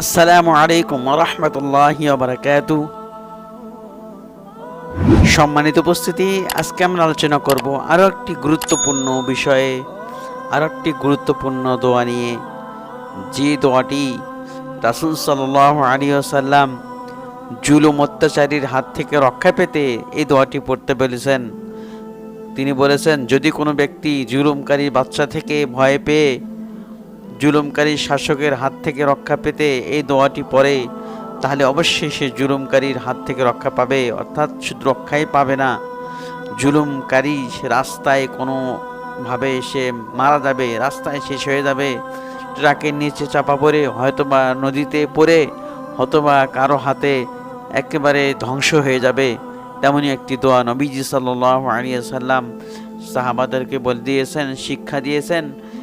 আসসালামু আলাইকুম রহমতুল্লাহ বারাকাত। সম্মানিত উপস্থিতি, আজকে আমরা আলোচনা করব আরও একটি গুরুত্বপূর্ণ বিষয়ে আরও একটি গুরুত্বপূর্ণ দোয়া নিয়ে। যে দোয়াটি রাসুল সাল্লাহ আলী আসাল্লাম জুলুম অত্যাচারীর হাত থেকে রক্ষা পেতে এই দোয়াটি পড়তে বলেছেন। তিনি বলেছেন, যদি কোনো ব্যক্তি জুলুমকারী বাচ্চা থেকে ভয় পেয়ে জুলুমকারী শাসকের হাত থেকে রক্ষা পেতে এই দোয়াটি পড়ে, তাহলে অবশ্যই সে জুলুমকারীর হাত থেকে রক্ষা পাবে, অর্থাৎ শুধু রক্ষাই পাবে না। জুলুমকারী সে রাস্তায় কোনোভাবে সে মারা যাবে, রাস্তায় শেষ হয়ে যাবে ট্রাকের নিচে চাপা পড়ে, হয়তোবা নদীতে পড়ে, হয়তোবা কারও হাতে একেবারে ধ্বংস হয়ে যাবে, তেমনই একটি দোয়া নবীজি সাল্লাহ আলিয়া সাল্লাম সাহাবাদেরকে বলে দিয়েছেন, শিক্ষা দিয়েছেন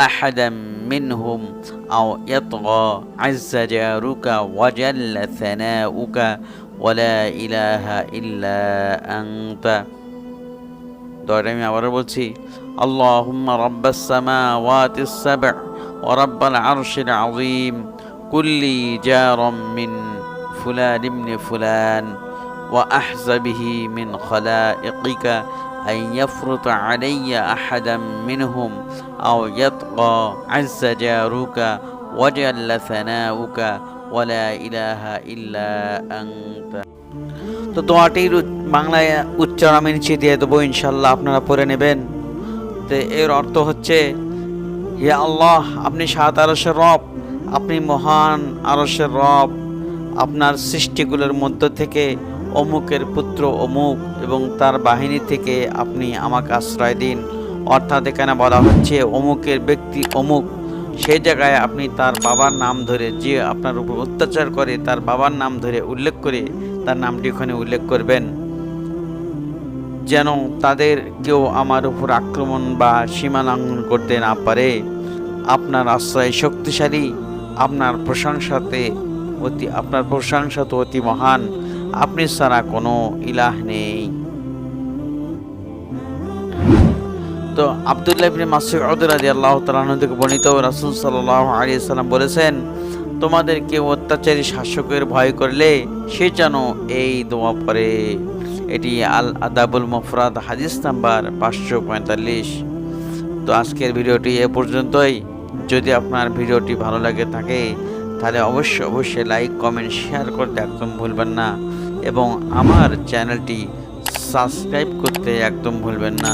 أحدا منهم أو يطغى عز جارك وجل ثناؤك ولا إله إلا أنت দয়টা আমি আবারও বলছি اللهم رب السماوات السبع ورب العرش العظيم كل جار من فلان ابن فلان وأحز به من خلائقك أن يفرط علي أحدا منهم أو يطغى عز جارك وجل ثناؤك ولا إله إلا أنت তো দোয়াটির উচ- বাংলায় উচ্চারণ আমি নিচে দিয়ে দেবো ইনশাল্লাহ আপনারা পড়ে নেবেন তো এর অর্থ হচ্ছে হে আল্লাহ আপনি সাত আরসের রব আপনি মহান আরসের রব আপনার সৃষ্টিগুলোর মধ্য থেকে অমুকের পুত্র অমুক এবং তার বাহিনী থেকে আপনি আমাকে আশ্রয় দিন অর্থাৎ এখানে বলা হচ্ছে অমুকের ব্যক্তি অমুক, সেই জায়গায় আপনি তার বাবার নাম ধরে যে আপনার উপর অত্যাচার করে তার বাবার নাম ধরে উল্লেখ করে তার নামটি ওখানে উল্লেখ করবেন। যেন তাদের কেউ আমার উপর আক্রমণ বা সীমা লঙ্ঘন করতে না পারে। আপনার আশ্রয় শক্তিশালী, আপনার প্রশংসাতে অতি, আপনার প্রশংসা তো অতি মহান, আপনি ছাড়া কোনো ইলাহ নেই। তো আবদুল্লাহ ইবনে মাসউদ রাদিয়াল্লাহু তাআলা থেকে বর্ণিত রাসূল সাল্লাল্লাহু আলাইহি সাল্লাম বলেছেন, তোমাদের কেউ অত্যাচারী শাসকের ভয় করলে সে যেন এই দোয়া পড়ে। এটি আল আদাবুল মুফরাদ হাদিস নাম্বার পাঁচশো পঁয়তাল্লিশ। তো আজকের ভিডিওটি এ পর্যন্তই। যদি আপনার ভিডিওটি ভালো লাগে থাকে, তাহলে অবশ্যই অবশ্যই লাইক, কমেন্ট, শেয়ার করতে একদম ভুলবেন না এবং আমার চ্যানেলটি সাবস্ক্রাইব করতে একদম ভুলবেন না।